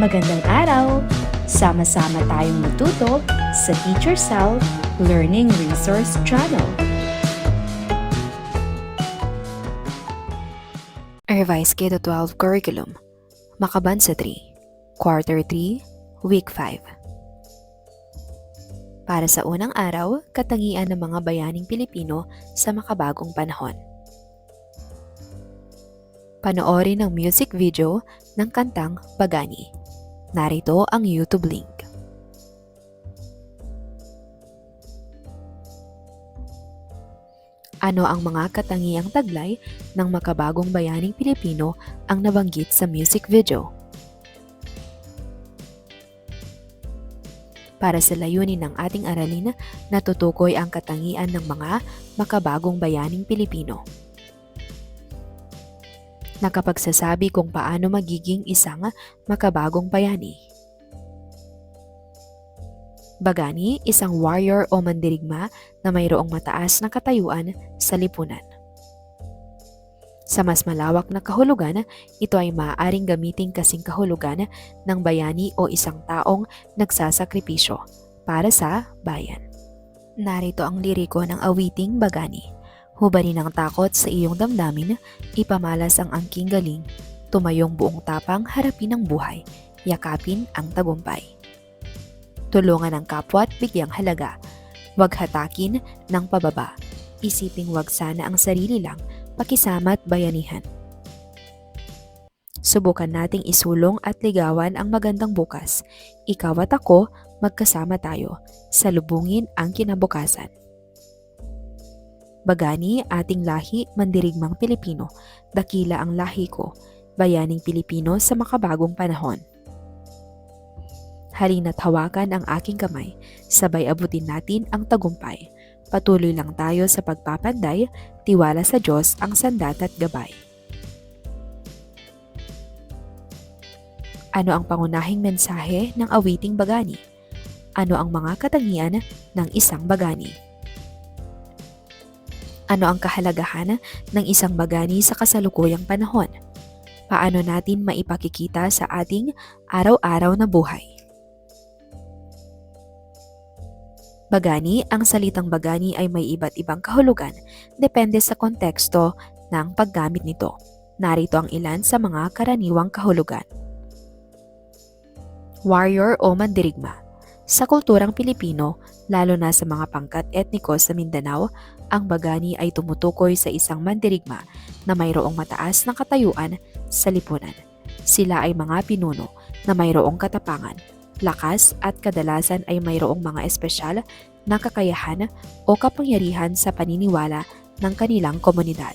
Magandang araw! Sama-sama tayong matuto sa Teacher Sal Learning Resource Channel. Revised K-12 Curriculum Makabansa 3 Quarter 3 Week 5 Para sa unang araw, katangian ng mga bayaning Pilipino sa makabagong panahon. Panoorin ang music video ng kantang Bagani. Narito ang YouTube link. Ano ang mga katangiang taglay ng makabagong bayaning Pilipino ang nabanggit sa music video? Para sa layunin ng ating aralin, natutukoy ang katangian ng mga makabagong bayaning Pilipino. Nakapagsasabi kung paano magiging isang makabagong bayani. Bagani, isang warrior o mandirigma na mayroong mataas na katayuan sa lipunan. Sa mas malawak na kahulugan, ito ay maaaring gamitin kasing kahulugan ng bayani o isang taong nagsasakripisyo para sa bayan. Narito ang liriko ng awiting Bagani. Hubarin ang takot sa iyong damdamin, ipamalas ang angking galing, tumayong buong tapang harapin ang buhay, yakapin ang tagumpay. Tulungan ang kapwa at bigyang halaga, huwag hatakin ng pababa, isiping wag sana ang sarili lang, pakisama at bayanihan. Subukan nating isulong at ligawan ang magandang bukas. Ikaw at ako, magkasama tayo. Salubungin ang kinabukasan. Bagani, ating lahi, mandirigmang Pilipino. Dakila ang lahi ko, bayaning Pilipino sa makabagong panahon. Halina't hawakan ang aking kamay, sabay abutin natin ang tagumpay. Patuloy lang tayo sa pagpapanday, tiwala sa Diyos ang sandat at gabay. Ano ang pangunahing mensahe ng awiting bagani? Ano ang mga katangian ng isang bagani? Ano ang kahalagahan ng isang bagani sa kasalukuyang panahon? Paano natin maipakikita sa ating araw-araw na buhay? Bagani, ang salitang bagani ay may iba't ibang kahulugan depende sa konteksto ng paggamit nito. Narito ang ilan sa mga karaniwang kahulugan. Warrior o mandirigma. Sa kulturang Pilipino, lalo na sa mga pangkat etniko sa Mindanao, ang bagani ay tumutukoy sa isang mandirigma na mayroong mataas na katayuan sa lipunan. Sila ay mga pinuno na mayroong katapangan, lakas at kadalasan ay mayroong mga espesyal na kakayahan o kapangyarihan sa paniniwala ng kanilang komunidad.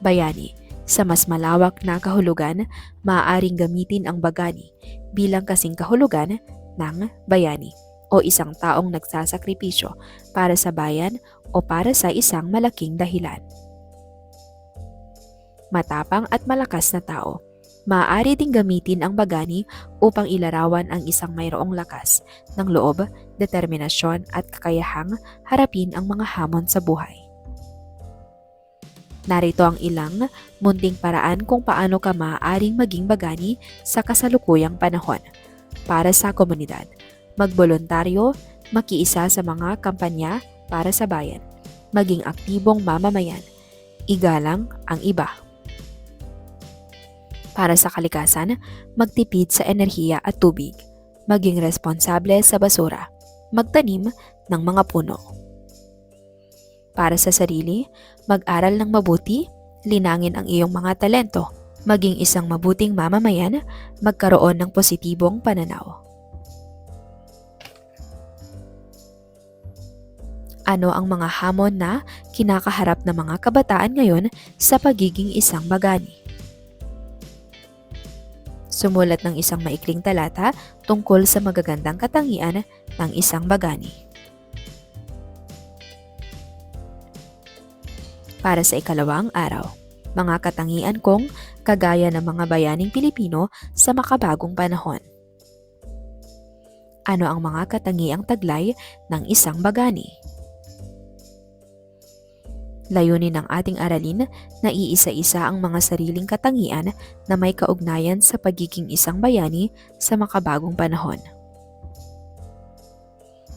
Bayani sa mas malawak na kahulugan, maaaring gamitin ang bagani bilang kasing kahulugan ng bayani o isang taong nagsasakripisyo para sa bayan o para sa isang malaking dahilan. Matapang at malakas na tao. Maaari ding gamitin ang bagani upang ilarawan ang isang mayroong lakas ng loob, determinasyon at kakayahang harapin ang mga hamon sa buhay. Narito ang ilang munting paraan kung paano ka maaaring maging bagani sa kasalukuyang panahon para sa komunidad. Magbolontaryo, makiisa sa mga kampanya para sa bayan, maging aktibong mamamayan, igalang ang iba. Para sa kalikasan, magtipid sa enerhiya at tubig, maging responsable sa basura, magtanim ng mga puno. Para sa sarili, mag-aral ng mabuti, linangin ang iyong mga talento, maging isang mabuting mamamayan, magkaroon ng positibong pananaw. Ano ang mga hamon na kinakaharap ng mga kabataan ngayon sa pagiging isang bagani? Sumulat ng isang maikling talata tungkol sa magagandang katangian ng isang bagani. Para sa ikalawang araw, mga katangian kong kagaya ng mga bayaning Pilipino sa makabagong panahon. Ano ang mga katangiang taglay ng isang bagani? Layunin ng ating aralin na iisa-isa ang mga sariling katangian na may kaugnayan sa pagiging isang bayani sa makabagong panahon.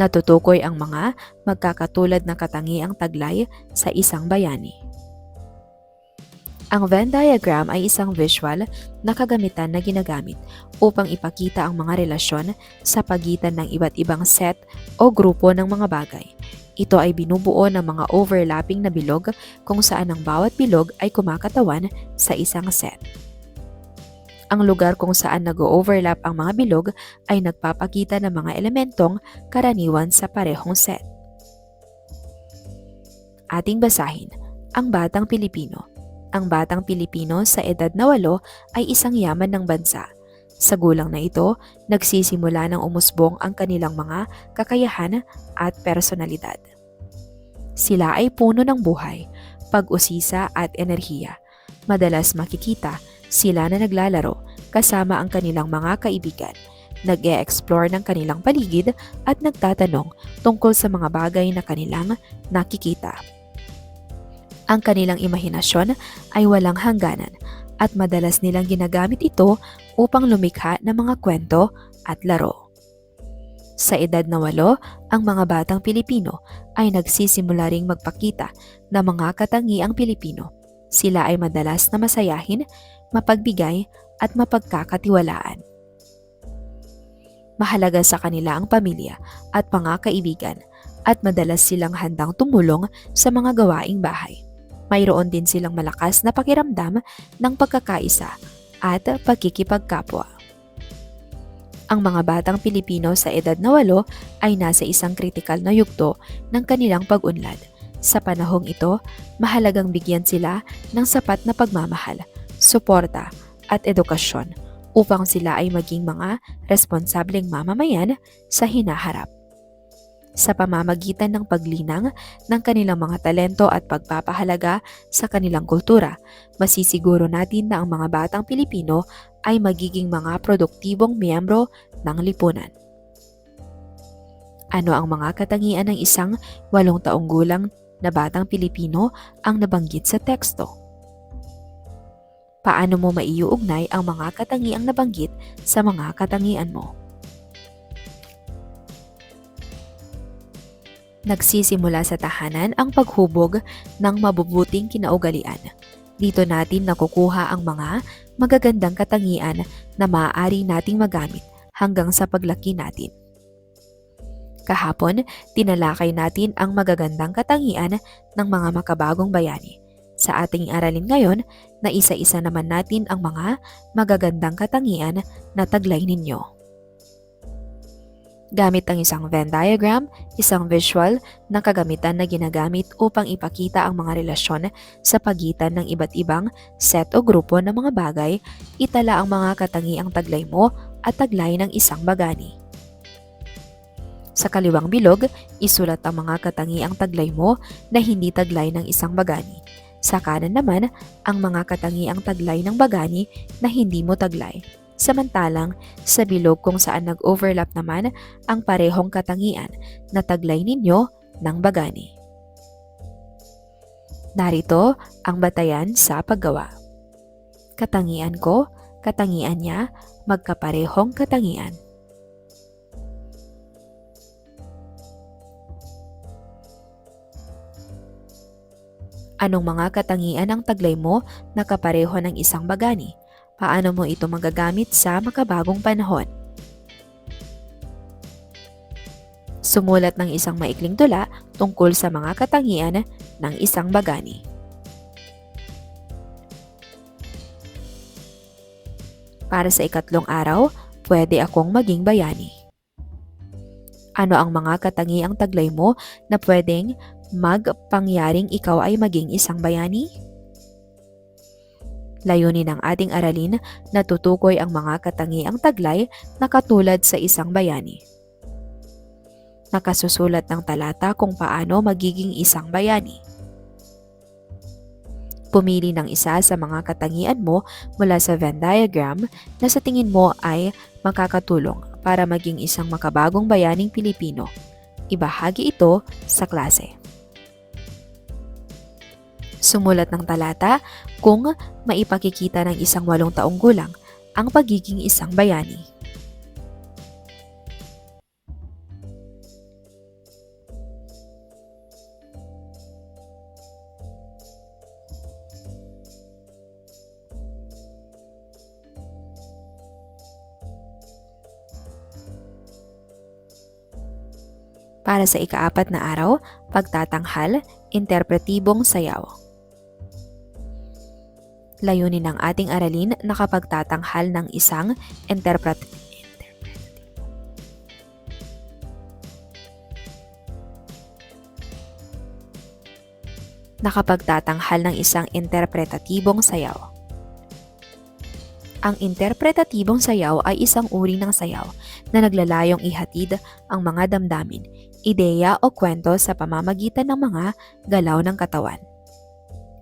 Natutukoy ang mga magkakatulad na katangiang taglay sa isang bayani. Ang Venn diagram ay isang visual na kagamitan na ginagamit upang ipakita ang mga relasyon sa pagitan ng iba't ibang set o grupo ng mga bagay. Ito ay binubuo ng mga overlapping na bilog kung saan ang bawat bilog ay kumakatawan sa isang set. Ang lugar kung saan nag-overlap ang mga bilog ay nagpapakita ng mga elementong karaniwan sa parehong set. Ating basahin, ang Batang Pilipino. Ang Batang Pilipino sa edad na walo ay isang yaman ng bansa. Sa gulang na ito, nagsisimula ng umusbong ang kanilang mga kakayahan at personalidad. Sila ay puno ng buhay, pag-usisa at enerhiya. Madalas makikita sila na naglalaro kasama ang kanilang mga kaibigan, nag-e-explore ng kanilang paligid at nagtatanong tungkol sa mga bagay na kanilang nakikita. Ang kanilang imahinasyon ay walang hangganan at madalas nilang ginagamit ito upang lumikha ng mga kwento at laro. Sa edad na walo, ang mga batang Pilipino ay nagsisimula ring magpakita ng mga katangiang Pilipino. Sila ay madalas na masayahin, mapagbigay at mapagkakatiwalaan. Mahalaga sa kanila ang pamilya at mga kaibigan at madalas silang handang tumulong sa mga gawaing bahay. Mayroon din silang malakas na pakiramdam ng pagkakaisa at pagkikipagkapwa. Ang mga batang Pilipino sa edad na walo ay nasa isang kritikal na yugto ng kanilang pag-unlad. Sa panahong ito, mahalagang bigyan sila ng sapat na pagmamahal, suporta at edukasyon upang sila ay maging mga responsableng mamamayan sa hinaharap. Sa pamamagitan ng paglinang ng kanilang mga talento at pagpapahalaga sa kanilang kultura, masisiguro natin na ang mga batang Pilipino ay magiging mga produktibong miyembro ng lipunan. Ano ang mga katangian ng isang walong taong gulang na batang Pilipino ang nabanggit sa teksto? Paano mo maiuugnay ang mga katangiang nabanggit sa mga katangian mo? Nagsisimula sa tahanan ang paghubog ng mabubuting kinaugalian. Dito natin nakukuha ang mga magagandang katangian na maaari nating magamit hanggang sa paglaki natin. Kahapon, tinalakay natin ang magagandang katangian ng mga makabagong bayani. Sa ating aralin ngayon, na isa-isa naman natin ang mga magagandang katangian na taglay ninyo. Gamit ang isang Venn diagram, isang visual na kagamitan na ginagamit upang ipakita ang mga relasyon sa pagitan ng iba't ibang set o grupo ng mga bagay, itala ang mga katangiang taglay mo at taglay ng isang bagani. Sa kaliwang bilog, isulat ang mga katangiang taglay mo na hindi taglay ng isang bagani. Sa kanan naman, ang mga katangiang taglay ng bagani na hindi mo taglay. Samantalang, sa bilog kung saan nag-overlap naman ang parehong katangian na taglay ninyo ng bagani. Narito ang batayan sa paggawa. Katangian ko, katangian niya, magkaparehong katangian. Anong mga katangian ang taglay mo na kapareho ng isang bagani? Paano mo ito magagamit sa makabagong panahon? Sumulat ng isang maikling tula tungkol sa mga katangian ng isang bagani. Para sa ikatlong araw, pwede akong maging bayani. Ano ang mga katangiang taglay mo na pwedeng magpangyaring ikaw ay maging isang bayani? Layunin ng ating aralin na tutukoy ang mga katangiang taglay na katulad sa isang bayani. Nakasusulat ng talata kung paano magiging isang bayani. Pumili ng isa sa mga katangian mo mula sa Venn diagram na sa tingin mo ay makakatulong para maging isang makabagong bayaning Pilipino. Ibahagi ito sa klase. Sumulat ng talata kung maipakikita ng isang walong taong gulang ang pagiging isang bayani. Para sa ikaapat na araw, pagtatanghal, interpretibong sayaw. Layunin ng ating aralin na kapag tatanghal ng isang interpret nakapagtatanghal ng isang interpretatibong sayaw. Ang interpretatibong sayaw ay isang uri ng sayaw na naglalayong ihatid ang mga damdamin, ideya o kwento sa pamamagitan ng mga galaw ng katawan.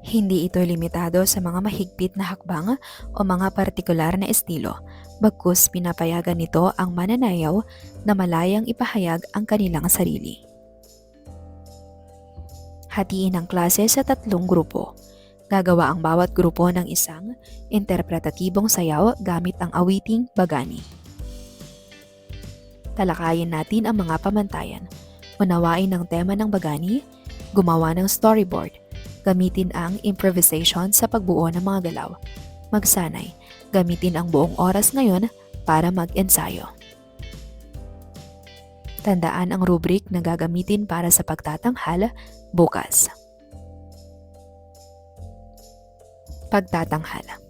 Hindi ito limitado sa mga mahigpit na hakbang o mga partikular na estilo, bagkus pinapayagan nito ang mananayaw na malayang ipahayag ang kanilang sarili. Hatiin ang klase sa tatlong grupo. Gagawa ang bawat grupo ng isang interpretatibong sayaw gamit ang awiting bagani. Talakayin natin ang mga pamantayan. Unawain ang tema ng bagani, gumawa ng storyboard, gamitin ang improvisation sa pagbuo ng mga galaw. Magsanay, gamitin ang buong oras ngayon para mag-ensayo. Tandaan ang rubric na gagamitin para sa pagtatanghal bukas. Pagtatanghal